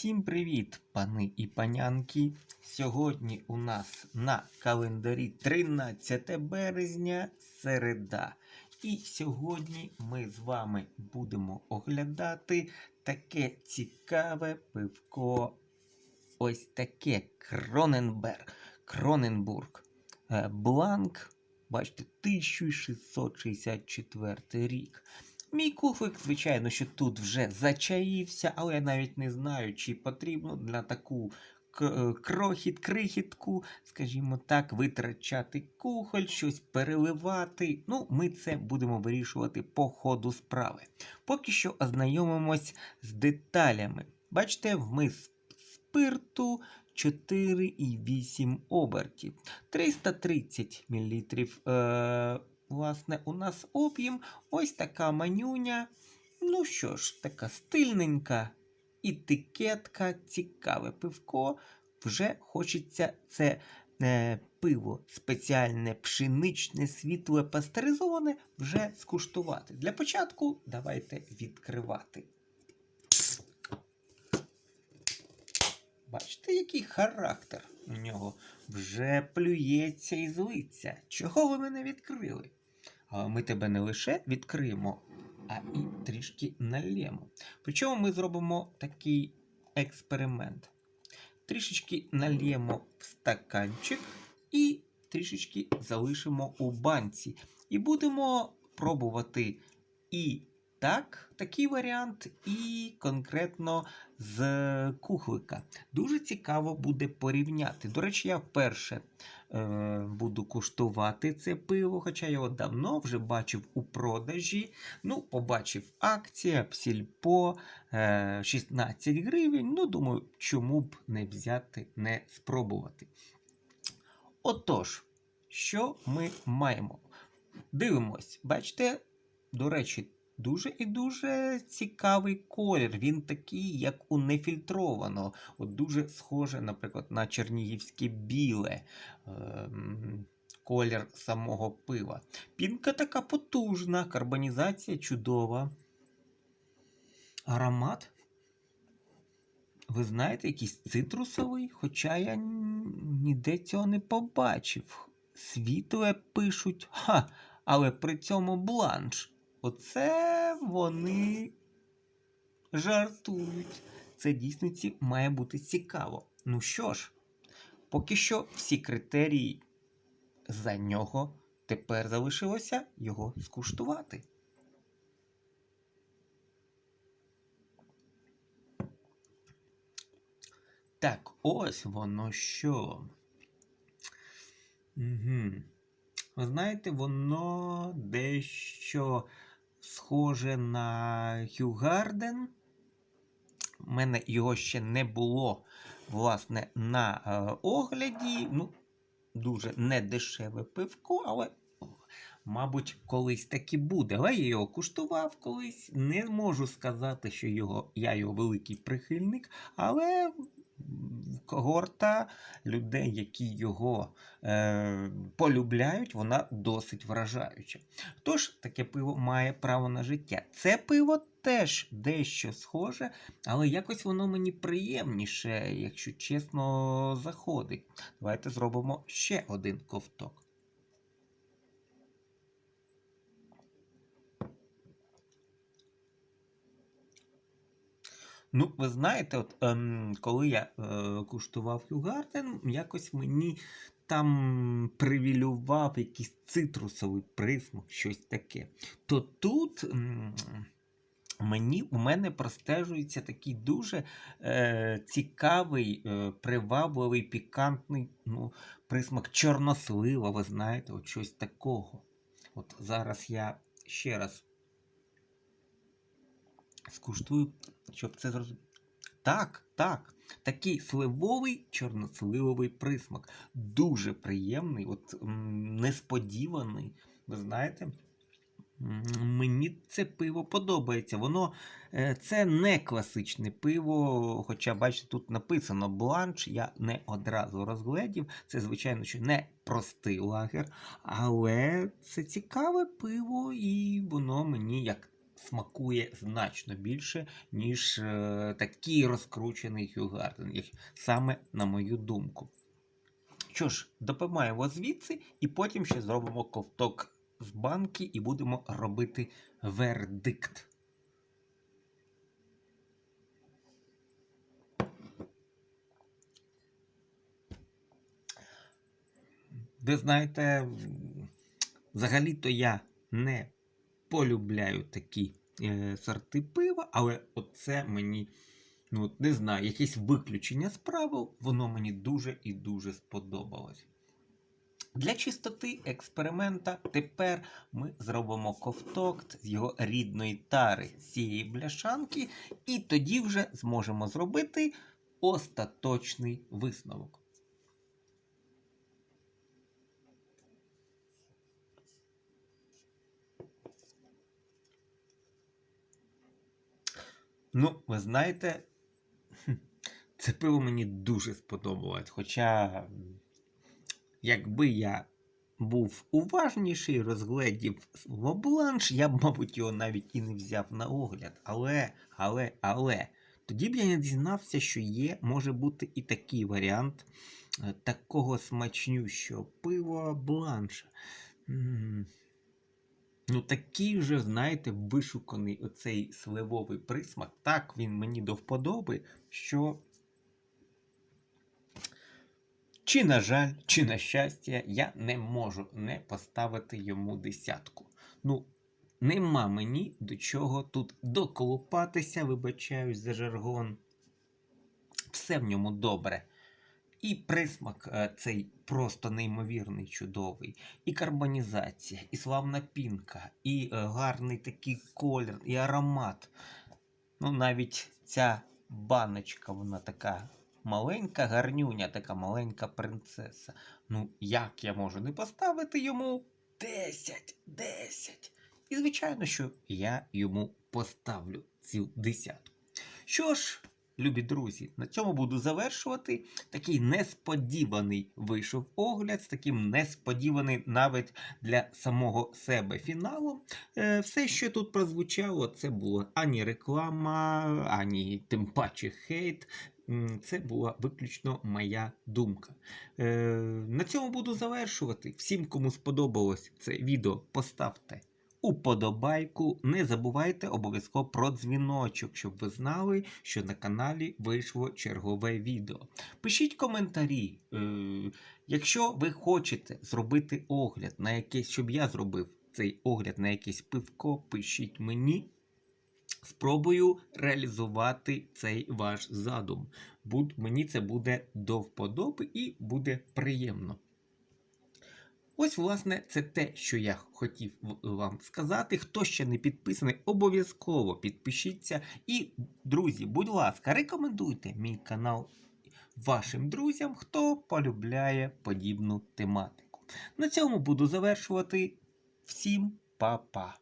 Усім привіт, пани і панянки. Сьогодні у нас на календарі 13 березня середа. І сьогодні ми з вами будемо оглядати таке цікаве пивко. Ось таке Кроненберг. Кроненбург. Е, Бланк, бачите, 1664 рік. Мій кухлик, звичайно, що тут вже зачаївся, але я навіть не знаю, чи потрібно для таку е, крохіт, крихітку, скажімо так, витрачати кухоль, щось переливати. Ну, ми це будемо вирішувати по ходу справи. Поки що ознайомимось з деталями. Бачите, вмис спирту 4,8 обертів. 330 мл. Е, власне, у нас об'єм. Ось така манюня. Ну що ж, така стильненька етикетка, цікаве пивко. Вже хочеться це е, пиво спеціальне, пшеничне, світле, пастеризоване вже скуштувати. Для початку давайте відкривати. Бачите, який характер у нього вже плюється і злиться. Чого ви мене відкрили? Ми тебе не лише відкриємо, а і трішки налємо. Причому ми зробимо такий експеримент. Трішечки налємо в стаканчик і трішечки залишимо у банці. І будемо пробувати і так, такий варіант, і конкретно з кухлика. Дуже цікаво буде порівняти. До речі, я вперше е, буду куштувати це пиво, хоча його давно вже бачив у продажі. Ну, побачив акція, сільпо е, 16 гривень. Ну, думаю, чому б не взяти, не спробувати. Отож, що ми маємо? Дивимось, бачите, до речі, дуже і дуже цікавий колір. Він такий, як у нефільтрованого. От дуже схоже, наприклад, на чернігівське біле. Ем, Колір самого пива. Пінка така потужна, карбонізація чудова. Аромат. Ви знаєте, якийсь цитрусовий, хоча я ніде цього не побачив. Світле пишуть, ха, але при цьому бланш. Оце вони жартують. Це дійсно має бути цікаво. Ну що ж, поки що всі критерії за нього тепер залишилося його скуштувати. Так, ось воно що. Угу. Ви знаєте, воно дещо схоже на Хьюгарден. У мене його ще не було, власне, на е, огляді. Ну, дуже недешеве пивко, але, мабуть, колись таки буде. Але я його куштував колись. Не можу сказати, що його, я його великий прихильник, але когорта людей, які його е, полюбляють, вона досить вражаюча. Тож таке пиво має право на життя. Це пиво теж дещо схоже, але якось воно мені приємніше, якщо чесно, заходить. Давайте зробимо ще один ковток. Ну, ви знаєте, от, ем, коли я е, куштував Югарден, якось мені там привілював якийсь цитрусовий присмак, щось таке. То тут м, мені у мене простежується такий дуже е, цікавий, е, привабливий, пікантний ну, присмак чорнослива, ви знаєте, от щось такого. От зараз я ще раз скуштую, щоб це зрозуміти. Так, так. Такий сливовий чорносливовий присмак. Дуже приємний, от несподіваний. Ви знаєте, мені це пиво подобається. Воно е, це не класичне пиво, хоча, бачите, тут написано бланш, я не одразу розгледів. Це, звичайно, що не простий лагер, але це цікаве пиво, і воно мені як смакує значно більше, ніж е, такий розкручений Garden, саме на мою думку. Що ж, допиваємо звідси, і потім ще зробимо ковток з банки і будемо робити вердикт. Ви знаєте, взагалі-то я не полюбляю такі е, сорти пива, але оце мені, ну не знаю, якесь виключення з правил, воно мені дуже і дуже сподобалось. Для чистоти експеримента тепер ми зробимо ковток з його рідної тари з цієї бляшанки, і тоді вже зможемо зробити остаточний висновок. Ну, ви знаєте, це пиво мені дуже сподобалось. Хоча, якби я був уважніший, розгледів бланш, я б, мабуть, його навіть і не взяв на огляд. Але, але, але, тоді б я не дізнався, що є, може бути і такий варіант е, такого смачнющого пива бланша. Ну, такий вже, знаєте, вишуканий оцей сливовий присмак. Так, він мені до вподоби, що. Чи на жаль, чи на щастя, я не можу не поставити йому десятку. Ну, нема мені до чого тут доколупатися, вибачаюсь за жаргон. Все в ньому добре. І присмак е, цей просто неймовірний, чудовий, і карбонізація, і славна пінка, і е, гарний такий колір, і аромат. Ну, навіть ця баночка, вона така маленька гарнюня, така маленька принцеса. Ну, як я можу не поставити йому 10, 10. І, звичайно, що я йому поставлю цю десятку. Що ж, любі друзі, на цьому буду завершувати. Такий несподіваний вийшов огляд, з таким несподіваний навіть для самого себе фіналом. Е, все, що тут прозвучало, це була ані реклама, ані тим паче хейт. Це була виключно моя думка. Е, на цьому буду завершувати. Всім, кому сподобалось це відео, поставте уподобайку. Не забувайте обов'язково про дзвіночок, щоб ви знали, що на каналі вийшло чергове відео. Пишіть коментарі. Е, якщо ви хочете зробити огляд на якесь, щоб я зробив цей огляд на якесь пивко, пишіть мені. Спробую реалізувати цей ваш задум. Мені це буде до вподоби і буде приємно. Ось, власне, це те, що я хотів вам сказати. Хто ще не підписаний, обов'язково підпишіться. І, друзі, будь ласка, рекомендуйте мій канал вашим друзям, хто полюбляє подібну тематику. На цьому буду завершувати. Всім па-па!